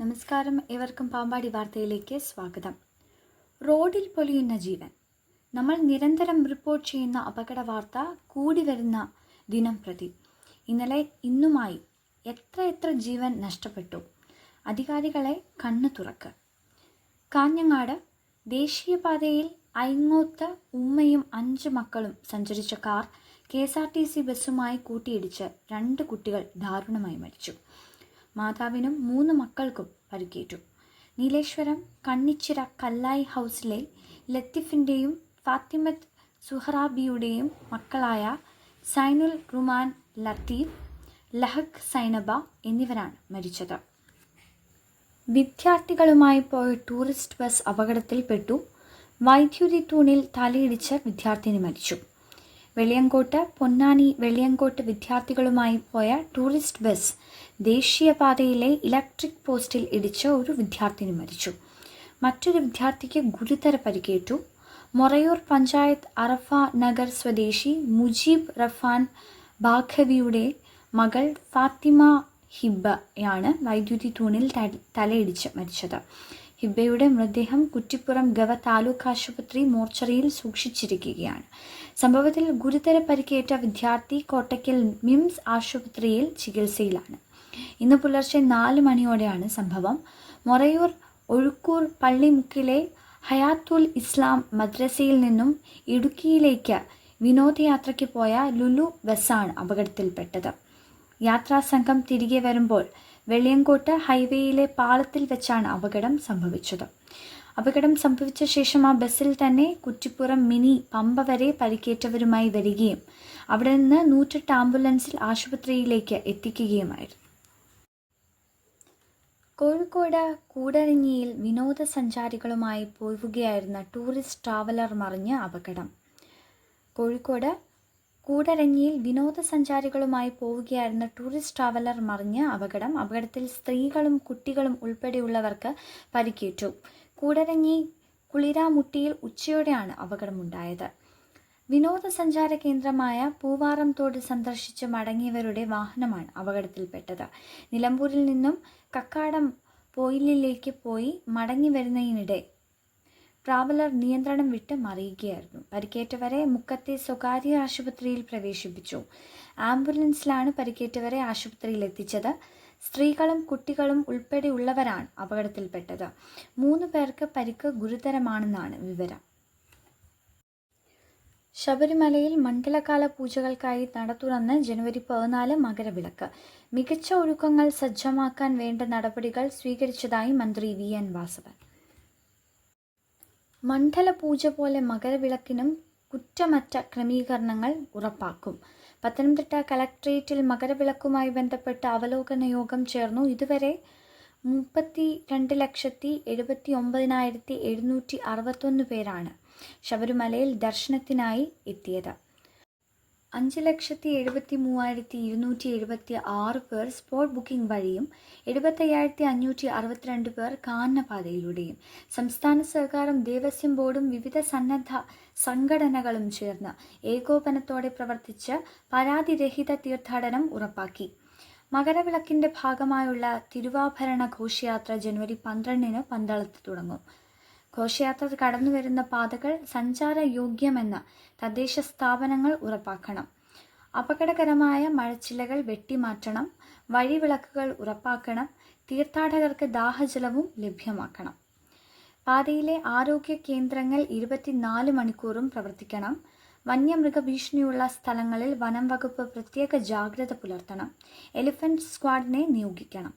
നമസ്കാരം. ഏവർക്കും പാമ്പാടി വാർത്തയിലേക്ക് സ്വാഗതം. റോഡിൽ പൊലിയുന്ന ജീവൻ. നമ്മൾ നിരന്തരം റിപ്പോർട്ട് ചെയ്യുന്ന അപകട വാർത്ത കൂടി വരുന്ന ദിനം പ്രതി. ഇന്നലെ ഇന്നുമായി എത്ര എത്ര ജീവൻ നഷ്ടപ്പെട്ടു? അധികാരികളെ കണ്ണു തുറക്ക്. കാഞ്ഞങ്ങാട് ദേശീയപാതയിൽ ഐങ്ങോത്ത് ഉമ്മയും അഞ്ച് മക്കളും സഞ്ചരിച്ച car K S R T C ബസ്സുമായി കൂട്ടിയിടിച്ച് രണ്ട് കുട്ടികൾ ദാരുണമായി മരിച്ചു. മാതാവിനും മൂന്ന് മക്കൾക്കും പരിക്കേറ്റു. നീലേശ്വരം കണ്ണിച്ചിറ കല്ലായി ഹൗസിലെ ലത്തിഫിന്റെയും ഫാത്തിമത്ത് സുഹറാബിയുടെയും മക്കളായ സൈനുൽ റുമാൻ ലത്തീഫ് ലഹക് സൈനബ എന്നിവരാണ് മരിച്ചത്. വിദ്യാർത്ഥികളുമായി പോയ ടൂറിസ്റ്റ് ബസ് അപകടത്തിൽപ്പെട്ടു. വൈദ്യുതി തൂണിൽ തലയിടിച്ച് വിദ്യാർത്ഥിനി മരിച്ചു. വെളിയങ്കോട്ട് പൊന്നാനി വെളിയങ്കോട്ട് വിദ്യാർത്ഥികളുമായി പോയ ടൂറിസ്റ്റ് ബസ് ദേശീയപാതയിലെ ഇലക്ട്രിക് പോസ്റ്റിൽ ഇടിച്ച ഒരു വിദ്യാർത്ഥിനി മരിച്ചു. മറ്റൊരു വിദ്യാർത്ഥിക്ക് ഗുരുതര പരിക്കേറ്റു. മൊറയൂർ പഞ്ചായത്ത് അറഫ നഗർ സ്വദേശി മുജീബ് റഫാൻ ബാഖവിയുടെ മകൾ ഫാത്തിമ ഹിബയാണ് വൈദ്യുതി തൂണിൽ തലയിടിച്ച് മരിച്ചത്. ഹിബയുടെ മൃതദേഹം കുറ്റിപ്പുറം ഗവ താലൂക്ക് ആശുപത്രി മോർച്ചറിയിൽ സൂക്ഷിച്ചിരിക്കുകയാണ്. സംഭവത്തിൽ ഗുരുതര പരിക്കേറ്റ വിദ്യാർത്ഥി കോട്ടയ്ക്കൽ മിംസ് ആശുപത്രിയിൽ ചികിത്സയിലാണ്. ഇന്ന് പുലർച്ചെ നാല് മണിയോടെയാണ് സംഭവം. മൊറയൂർ ഒഴുക്കൂർ പള്ളിമുക്കിലെ ഹയാത്തുൽ ഇസ്ലാം മദ്രസയിൽ നിന്നും ഇടുക്കിയിലേക്ക് വിനോദയാത്രയ്ക്ക് പോയ ലുലു ബസ്സാണ് അപകടത്തിൽപ്പെട്ടത്. യാത്രാസംഘം തിരികെ വരുമ്പോൾ വെള്ളിയങ്കോട്ട് ഹൈവേയിലെ പാളത്തിൽ വെച്ചാണ് അപകടം സംഭവിച്ചത്. അപകടം സംഭവിച്ച ശേഷം ആ ബസ്സിൽ തന്നെ കുറ്റിപ്പുറം മിനി പമ്പ വരെ പരിക്കേറ്റവരുമായി വരികയും അവിടെ നിന്ന് നൂറ്റെട്ട് ആംബുലൻസിൽ ആശുപത്രിയിലേക്ക് എത്തിക്കുകയുമായിരുന്നു. കോഴിക്കോട് കൂടരഞ്ഞിയിൽ വിനോദസഞ്ചാരികളുമായി പോവുകയായിരുന്ന ടൂറിസ്റ്റ് ട്രാവലർ മറിഞ്ഞ് അപകടം. കോഴിക്കോട് കൂടരഞ്ഞിയിൽ വിനോദസഞ്ചാരികളുമായി പോവുകയായിരുന്ന ടൂറിസ്റ്റ് ട്രാവലർ മറിഞ്ഞ് അപകടം. അപകടത്തിൽ സ്ത്രീകളും കുട്ടികളും ഉൾപ്പെടെയുള്ളവർക്ക് പരിക്കേറ്റു. കൂടരഞ്ഞി കുളിരാമുട്ടിയിൽ ഉച്ചയോടെയാണ് അപകടമുണ്ടായത്. വിനോദസഞ്ചാര കേന്ദ്രമായ പൂവാറം തോട് സന്ദർശിച്ച് മടങ്ങിയവരുടെ വാഹനമാണ് അപകടത്തിൽപ്പെട്ടത്. നിലമ്പൂരിൽ നിന്നും കക്കാടം പോയിലിലേക്ക് പോയി മടങ്ങി വരുന്നതിനിടെ ട്രാവലർ നിയന്ത്രണം വിട്ട് മറിയുകയായിരുന്നു. പരിക്കേറ്റവരെ മുക്കത്തെ സ്വകാര്യ ആശുപത്രിയിൽ പ്രവേശിപ്പിച്ചു. ആംബുലൻസിലാണ് പരിക്കേറ്റവരെ ആശുപത്രിയിൽ എത്തിച്ചത്. സ്ത്രീകളും കുട്ടികളും ഉൾപ്പെടെയുള്ളവരാണ് അപകടത്തിൽപ്പെട്ടത്. മൂന്ന് പേർക്ക് പരിക്ക് ഗുരുതരമാണെന്നാണ് വിവരം. ശബരിമലയിൽ മണ്ഡലകാല പൂജകൾക്കായി നട തുറന്ന് ജനുവരി പതിനാല് മകരവിളക്ക്. മികച്ച ഒരുക്കങ്ങൾ സജ്ജമാക്കാൻ വേണ്ട നടപടികൾ സ്വീകരിച്ചതായി മന്ത്രി വി. എൻ. വാസവൻ. മണ്ഡല പൂജ പോലെ മകരവിളക്കിനും കുറ്റമറ്റ ക്രമീകരണങ്ങൾ ഉറപ്പാക്കും. പത്തനംതിട്ട കലക്ട്രേറ്റിൽ മകരവിളക്കുമായി ബന്ധപ്പെട്ട അവലോകന യോഗം ചേർന്നു. ഇതുവരെ മുപ്പത്തി രണ്ട് ലക്ഷത്തി എഴുപത്തി ഒമ്പതിനായിരത്തി എഴുന്നൂറ്റി അറുപത്തൊന്ന് പേരാണ് ശബരിമലയിൽ ദർശനത്തിനായി എത്തിയത്. അഞ്ച് ലക്ഷത്തി എഴുപത്തി മൂവായിരത്തി ഇരുന്നൂറ്റി എഴുപത്തി ആറ് പേർ സ്പോട്ട് ബുക്കിംഗ് വഴിയും എഴുപത്തയ്യായിരത്തി അഞ്ഞൂറ്റി അറുപത്തിരണ്ട് പേർ കാനനപാതയിലൂടെയും സംസ്ഥാന സർക്കാരും ദേവസ്വം ബോർഡും വിവിധ സന്നദ്ധ സംഘടനകളും ചേർന്ന് ഏകോപനത്തോടെ പ്രവർത്തിച്ച് പരാതിരഹിത തീർത്ഥാടനം ഉറപ്പാക്കി. മകരവിളക്കിന്റെ ഭാഗമായുള്ള തിരുവാഭരണ ഘോഷയാത്ര ജനുവരി പന്ത്രണ്ടിന് പന്തളത്ത് തുടങ്ങും. ഘോഷയാത്ര കടന്നു വരുന്ന പാതകൾ സഞ്ചാരയോഗ്യമെന്ന് തദ്ദേശ സ്ഥാപനങ്ങൾ ഉറപ്പാക്കണം. അപകടകരമായ മഴച്ചിലകൾ വെട്ടിമാറ്റണം. വഴിവിളക്കുകൾ ഉറപ്പാക്കണം. തീർത്ഥാടകർക്ക് ദാഹജലവും ലഭ്യമാക്കണം. പാതയിലെ ആരോഗ്യ കേന്ദ്രങ്ങൾ ഇരുപത്തിനാല് മണിക്കൂറും പ്രവർത്തിക്കണം. വന്യമൃഗ ഭീഷണിയുള്ള സ്ഥലങ്ങളിൽ വനം വകുപ്പ് പ്രത്യേക ജാഗ്രത പുലർത്തണം. എലിഫന്റ് സ്ക്വാഡിനെ നിയോഗിക്കണം.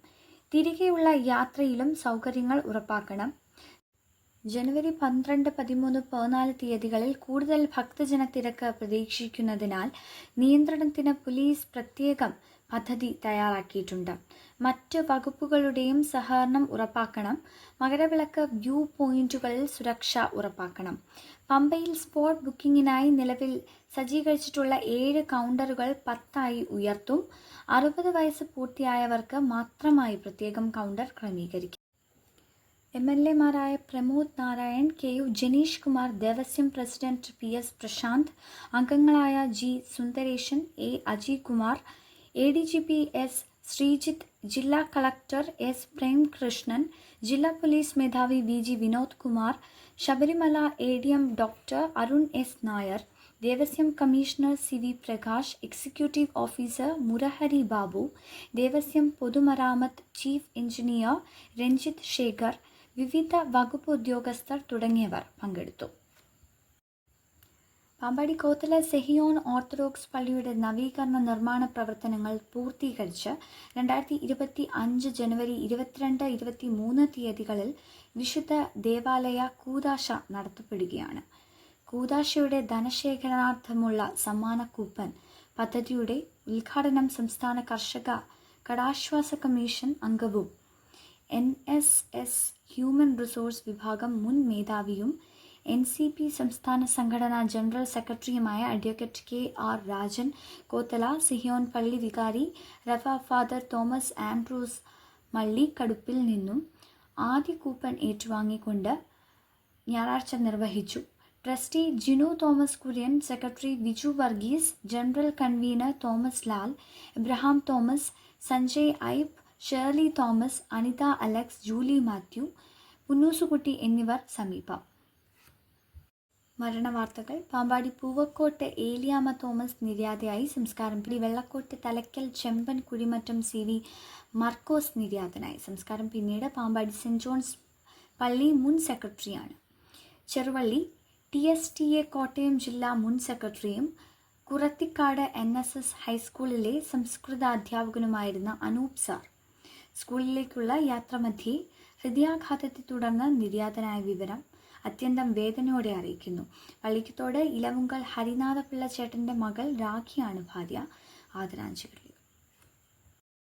തിരികെയുള്ള യാത്രയിലും സൗകര്യങ്ങൾ ഉറപ്പാക്കണം. ജനുവരി പന്ത്രണ്ട് പതിമൂന്ന് പതിനാല് തീയതികളിൽ കൂടുതൽ ഭക്തജന തിരക്ക് പ്രതീക്ഷിക്കുന്നതിനാൽ നിയന്ത്രണത്തിന് പോലീസ് പ്രത്യേകം പദ്ധതി തയ്യാറാക്കിയിട്ടുണ്ട്. മറ്റ് വകുപ്പുകളുടെയും സഹകരണം ഉറപ്പാക്കണം. മകരവിളക്ക് വ്യൂ പോയിന്റുകളിൽ സുരക്ഷ ഉറപ്പാക്കണം. പമ്പയിൽ സ്പോട്ട് ബുക്കിങ്ങിനായി നിലവിൽ സജ്ജീകരിച്ചിട്ടുള്ള ഏഴ് കൗണ്ടറുകൾ പത്തായി ഉയർത്തും. അറുപത് വയസ്സ് പൂർത്തിയായവർക്ക് മാത്രമായി പ്രത്യേകം കൗണ്ടർ ക്രമീകരിക്കും. M L എമാരായ Pramod Narayan K U Janeesh Kumar Devaswom president P S Prasanth അംഗങ്ങളായ G Sundaresan A Ajay Kumar A D G P S Sreejith ജില്ലാ കളക്ടർ എസ് പ്രേംകൃഷ്ണൻ ജില്ലാ പോലീസ് മേധാവി V G Vinod Kumar Sabarimala A D M doctor Arun S Nair Devaswom commissioner C V Prakash executive officer Murahari Babu Devaswom പൊതുമരാമത്ത് chief engineer Ranjith Shekhar വിവിധ വകുപ്പ് ഉദ്യോഗസ്ഥർ തുടങ്ങിയവർ പങ്കെടുത്തു. Pampady Kothala Sehion orthodox പള്ളിയുടെ നവീകരണ നിർമ്മാണ പ്രവർത്തനങ്ങൾ പൂർത്തീകരിച്ച് രണ്ടായിരത്തി ഇരുപത്തി അഞ്ച് ജനുവരി ഇരുപത്തിരണ്ട് ഇരുപത്തി മൂന്ന് തീയതികളിൽ വിശുദ്ധ ദേവാലയ കൂതാശ നടത്തപ്പെടുകയാണ്. കൂതാശയുടെ ധനശേഖരണാർത്ഥമുള്ള സമ്മാന കൂപ്പൻ പദ്ധതിയുടെ ഉദ്ഘാടനം സംസ്ഥാന കർഷക കടാശ്വാസ കമ്മീഷൻ അംഗവും N S S human resource വിഭാഗം മുൻ മേധാവിയും എൻ സി പി സംസ്ഥാന സംഘടനാ ജനറൽ സെക്രട്ടറിയുമായ advocate K R Rajan Kothala സിഹിയോൻ പള്ളി വികാരി റഫ ഫാദർ തോമസ് ആൻഡ്രൂസ് മള്ളിക്കടുപ്പിൽ നിന്നും ആദ്യ കൂപ്പൺ ഏറ്റുവാങ്ങിക്കൊണ്ട് ഞായറാഴ്ച നിർവഹിച്ചു. Trustee Jinu Thomas Kurian secretary Viju Varghese general convener Thomas Lal Abraham Thomas Sanjay ഐബ് Shirley Thomas Anitha Alex Julie Mathew Punnoosukutty എന്നിവർ സമീപം. മരണവാർത്തകൾ പാമ്പാടി പൂവക്കോട്ട് ഏലിയാമ തോമസ് നിര്യാതയായി സംസ്കാരം. P. Vellakkottu Thalaykkal Chemban Kuzhimattom C. V. Markose നിര്യാതനായി സംസ്കാരം. പിന്നീട് പാമ്പാടി സെന്റ് ജോൺസ് പള്ളി മുൻ സെക്രട്ടറിയാണ്. Cheruvally T. S. T. A Kottayam ജില്ലാ മുൻ സെക്രട്ടറിയും കുറത്തിക്കാട് എൻ. എസ്. എസ് ഹൈസ്കൂളിലെ സംസ്കൃത അധ്യാപകനുമായിരുന്ന അനൂപ് സാർ. സ്കൂളിലേക്കുള്ള യാത്രമധ്യേ ഹൃദയാഘാതത്തെ തുടർന്ന് നിര്യാതനായ വിവരം അത്യന്തം വേദനയോടെ അറിയിക്കുന്നു. പള്ളിക്കത്തോട് ഇലവുങ്കൽ ഹരിനാഥപിള്ള ചേട്ടന്റെ മകൾ രാഖിയാണ് ഭാര്യ. ആദരാഞ്ജലി